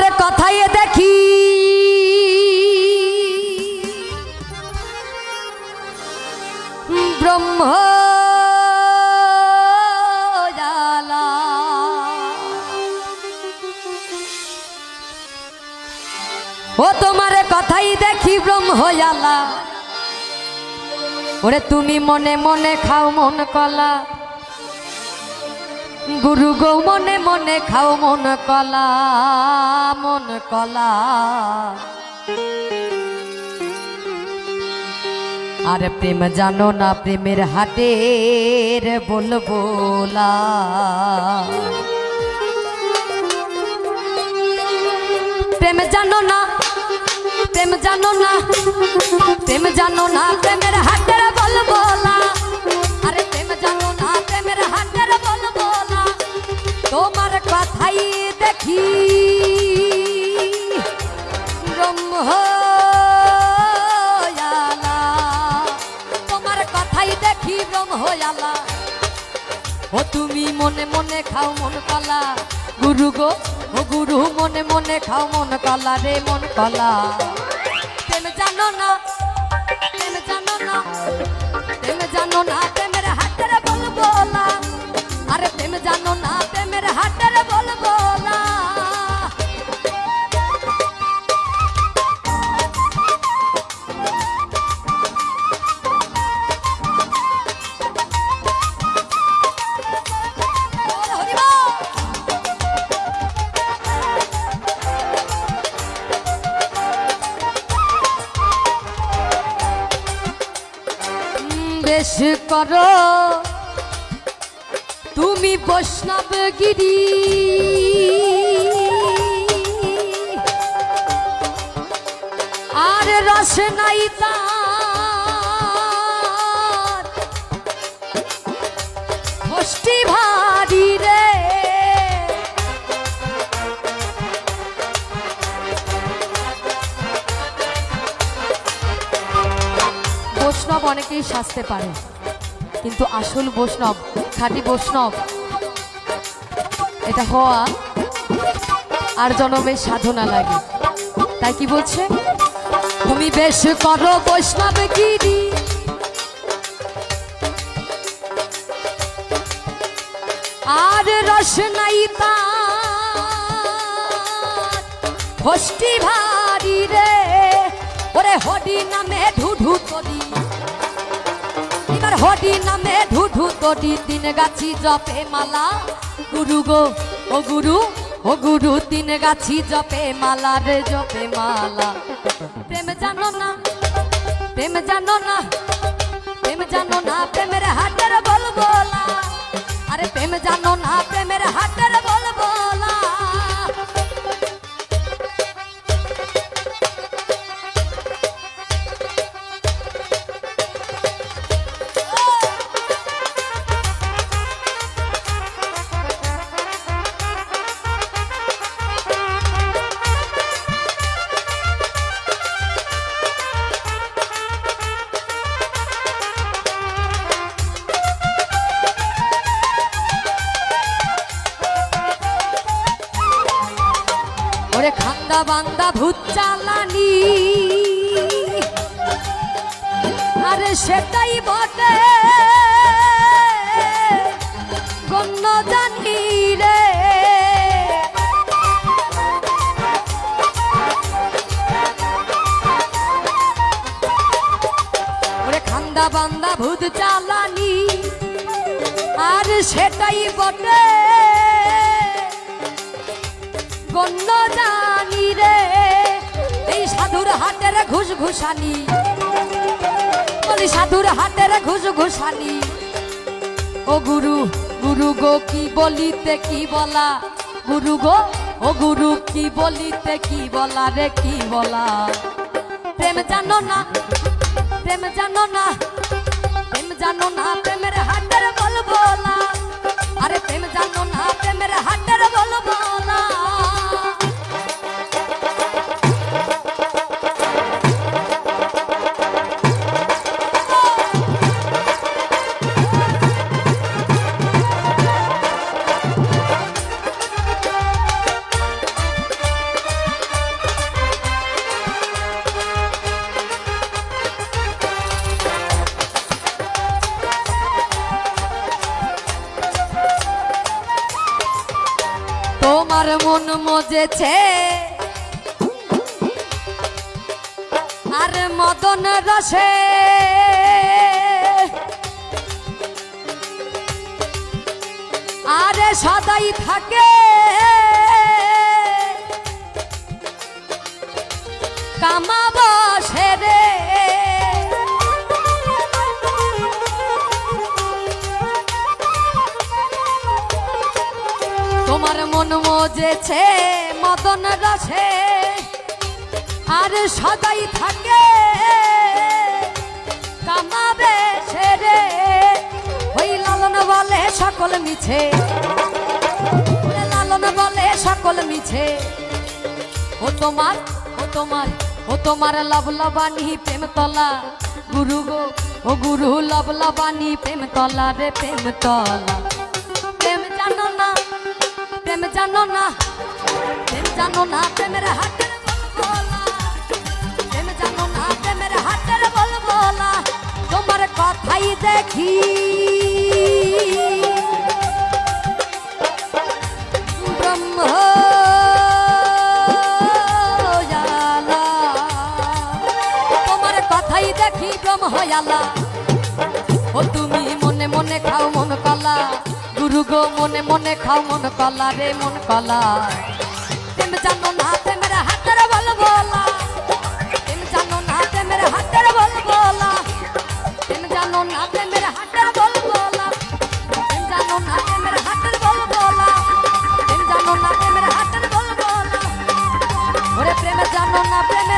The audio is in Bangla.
তোমার কথাই দেখি। ব্রহ্ম ও তোমার কথাই দেখি ব্রহ্মজালা ওরে তুমি মনে মনে খাও মন কলা। গুরু গো, মনে মনে খাও মন কলা মন কলা। আর প্রেম জানো না প্রেমের হাটের বলবোলা প্রেম জানো না, প্রেম জানো না, প্রেম জানো না প্রেমের হাটের বলবোলা দেখি ব্রহ্ম। তোমার কথাই দেখি ব্রহ্ম। ও তুমি মনে মনে খাও মন কলা, গুরু গো, ও গুরু মনে মনে খাও মন কলা রে মন কলা বেশ করো তুমি বৈষ্ণব গিরি। আর রস নাই মুষ্টি ভারী অনেকেই সাজতে পারে। কিন্তু আসল বৈষ্ণব, খাঁটি বৈষ্ণব, এটা হওয়া আর জনমের সাধনা লাগে। তাই কি বলছে? তুমি বেশ করো বৈষ্ণব গিরি আর রস নাই তার। ভারী রে, ওরে হরি নামে ঢুঢু এবার হরি নামে ঢুঢু তরি, তিন গাছি জপে মালা। গুরু গো, ও গুরু ও গুরু, তিন গাছি জপে মালা রে, জপে মালা। প্রেম জানো না, প্রেম জানো না, প্রেম জানো না, প্রেমের হাটের বলব খান্দা বান্দা ভূত চালানি। আরে সেটাই বটে। গণ্য জানি রে। ওরে খান্দা বান্দা ভূত চালানি। আর সেটাই বটে। গণ্য জানি হাতের ঘুষ ঘুষানি বলি সাধুর হাতের ঘুষ ঘুষানি ও গুরু গুরু গো, কি বলিতে কি বলা? গুরু গো, ও গুরু, কি বলিতে কি বলা রে, কি বলা? প্রেম জানো না, প্রেম জানো না, প্রেম জানো না, প্রেমের হাটের বলব না আরে প্রেম জানো না, প্রেমের হাটের বলব না তোমার মন মজেছে। আর মদন রসে। আরে সদাই থাকে। কামাব সেরে। তোমার মন মজেছে, মদন রসে। আর সদাই থাকে কামাবে সেরে ওই লালন বলে সকল মিছে লালন বলে সকল মিছে। ও তোমার ও তোমার ও তোমার লব লবানি প্রেম তলা। গুরু গো, ও গুরু লব লবানি প্রেম তলা রে, প্রেম তলা। প্রেম জানো না প্রেম জানো না প্রেমের হাতের বলবোলা প্রেম জানো না প্রেমের হাতের বলবোলা তোমার কথাই দেখি দেখি ব্রহ্ম হয়ালা ও তুমি মনে মনে খাও মন কলা গুরু গো, মনে মনে খাও মন কলা রে, মন কলা তুমি জানো না, প্রেমের হাতের বল বলা তুমি জানো না, প্রেমের হাতের বল বলা তুমি জানো না, প্রেমের হাতের বল বলা তুমি জানো না, প্রেমের হাতের বল বলা তুমি জানো না, প্রেমের হাতের বল বলা ওরে প্রেমে জানো না, প্রেমের